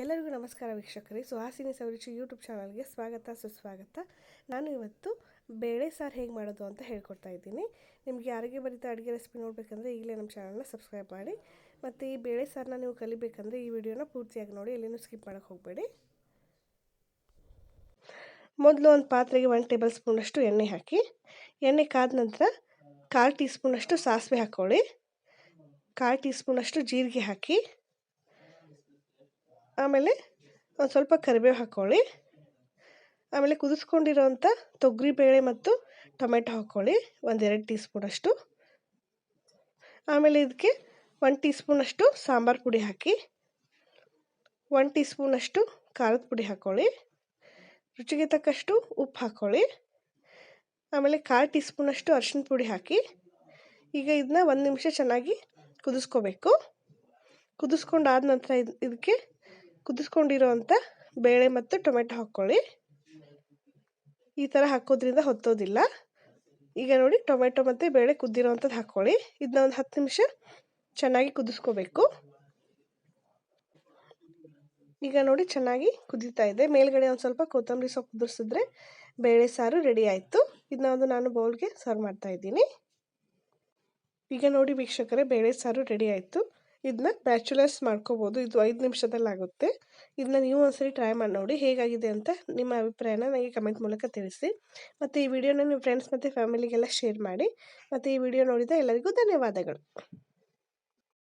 ಎಲ್ಲರಿಗೂ ನಮಸ್ಕಾರ ವೀಕ್ಷಕರೇ. ಸುಹಾಸಿನಿ ಸವರಿಚಿ ಯೂಟ್ಯೂಬ್ ಚಾನಲ್ಗೆ ಸ್ವಾಗತ, ಸುಸ್ವಾಗತ. ನಾನು ಇವತ್ತು ಬೇಳೆ ಸಾರು ಹೇಗೆ ಮಾಡೋದು ಅಂತ ಹೇಳ್ಕೊಡ್ತಾ ಇದ್ದೀನಿ. ನಿಮಗೆ ಯಾರಿಗೆ ಬರೀತಾ ಅಡುಗೆ ರೆಸಿಪಿ ನೋಡಬೇಕಂದ್ರೆ ಈಗಲೇ ನಮ್ಮ ಚಾನಲ್ನ ಸಬ್ಸ್ಕ್ರೈಬ್ ಮಾಡಿ. ಮತ್ತು ಈ ಬೇಳೆ ಸಾರನ್ನ ನೀವು ಕಲಿಬೇಕಂದ್ರೆ ಈ ವಿಡಿಯೋನ ಪೂರ್ತಿಯಾಗಿ ನೋಡಿ, ಎಲ್ಲಿನೂ ಸ್ಕಿಪ್ ಮಾಡೋಕ್ಕೆ ಹೋಗಬೇಡಿ. ಮೊದಲು ಒಂದು ಪಾತ್ರೆಗೆ ಒನ್ ಟೇಬಲ್ ಸ್ಪೂನಷ್ಟು ಎಣ್ಣೆ ಹಾಕಿ, ಎಣ್ಣೆ ಕಾದ ನಂತರ ಕಾಲು ಟೀ ಸ್ಪೂನಷ್ಟು ಸಾಸಿವೆ ಹಾಕ್ಕೊಳ್ಳಿ. ಕಾಲು ಟೀ ಸ್ಪೂನಷ್ಟು ಜೀರಿಗೆ ಹಾಕಿ ಆಮೇಲೆ ಒಂದು ಸ್ವಲ್ಪ ಕರಿಬೇವು ಹಾಕ್ಕೊಳ್ಳಿ ಆಮೇಲೆ ಕುದಿಸ್ಕೊಂಡಿರೋಂಥ ತೊಗರಿಬೇಳೆ ಮತ್ತು ಟೊಮೆಟೊ ಹಾಕ್ಕೊಳ್ಳಿ ಒಂದೆರಡು ಟೀ ಸ್ಪೂನಷ್ಟು ಆಮೇಲೆ ಇದಕ್ಕೆ ಒನ್ ಟೀ ಸ್ಪೂನಷ್ಟು ಸಾಂಬಾರು ಪುಡಿ ಹಾಕಿ ಒನ್ ಟೀ ಸ್ಪೂನಷ್ಟು ಖಾರದ ಪುಡಿ ಹಾಕ್ಕೊಳ್ಳಿ ರುಚಿಗೆ ತಕ್ಕಷ್ಟು ಉಪ್ಪು ಹಾಕ್ಕೊಳ್ಳಿ ಆಮೇಲೆ ಕಾಲು ಟೀ ಸ್ಪೂನಷ್ಟು ಅರಿಶಿನ ಪುಡಿ ಹಾಕಿ, ಈಗ ಇದನ್ನ ಒಂದು ನಿಮಿಷ ಚೆನ್ನಾಗಿ ಕುದಿಸ್ಕೋಬೇಕು. ಕುದಿಸ್ಕೊಂಡಾದ ನಂತರ ಇದು ಇದಕ್ಕೆ ಕುದಿಸ್ಕೊಂಡಿರೋವಂಥ ಬೇಳೆ ಮತ್ತು ಟೊಮೆಟೊ ಹಾಕ್ಕೊಳ್ಳಿ. ಈ ಥರ ಹಾಕೋದ್ರಿಂದ ಹೊತ್ತೋದಿಲ್ಲ. ಈಗ ನೋಡಿ ಟೊಮೆಟೊ ಮತ್ತು ಬೇಳೆ ಕುದ್ದಿರೋವಂಥದ್ದು ಹಾಕ್ಕೊಳ್ಳಿ. ಇದನ್ನ ಒಂದು ಹತ್ತು ನಿಮಿಷ ಚೆನ್ನಾಗಿ ಕುದಿಸ್ಕೋಬೇಕು. ಈಗ ನೋಡಿ ಚೆನ್ನಾಗಿ ಕುದೀತಾ ಇದೆ. ಮೇಲ್ಗಡೆ ಒಂದು ಸ್ವಲ್ಪ ಕೊತ್ತಂಬರಿ ಸೊಪ್ಪು ಕುದಿಸಿದ್ರೆ ಬೇಳೆ ಸಾರು ರೆಡಿ ಆಯಿತು. ಇದನ್ನ ಒಂದು ನಾನು ಬೌಲ್ಗೆ ಸರ್ವ್ ಮಾಡ್ತಾ ಇದ್ದೀನಿ. ಈಗ ನೋಡಿ ವೀಕ್ಷಕರೇ, ಬೇಳೆ ಸಾರು ರೆಡಿ ಆಯಿತು. ಇದನ್ನ ಬ್ಯಾಚುಲರ್ಸ್ ಮಾಡ್ಕೋಬೋದು. ಇದು ಐದು ನಿಮಿಷದಲ್ಲಾಗುತ್ತೆ. ಇದನ್ನ ನೀವು ಒಂದ್ಸರಿ ಟ್ರೈ ಮಾಡಿ ನೋಡಿ ಹೇಗಾಗಿದೆ ಅಂತ ನಿಮ್ಮ ಅಭಿಪ್ರಾಯನ ನನಗೆ ಕಮೆಂಟ್ ಮೂಲಕ ತಿಳಿಸಿ. ಮತ್ತು ಈ ವಿಡಿಯೋನ ನಿಮ್ಮ ಫ್ರೆಂಡ್ಸ್ ಮತ್ತು ಫ್ಯಾಮಿಲಿಗೆಲ್ಲ ಶೇರ್ ಮಾಡಿ. ಮತ್ತು ಈ ವಿಡಿಯೋ ನೋಡಿದ ಎಲ್ಲರಿಗೂ ಧನ್ಯವಾದಗಳು.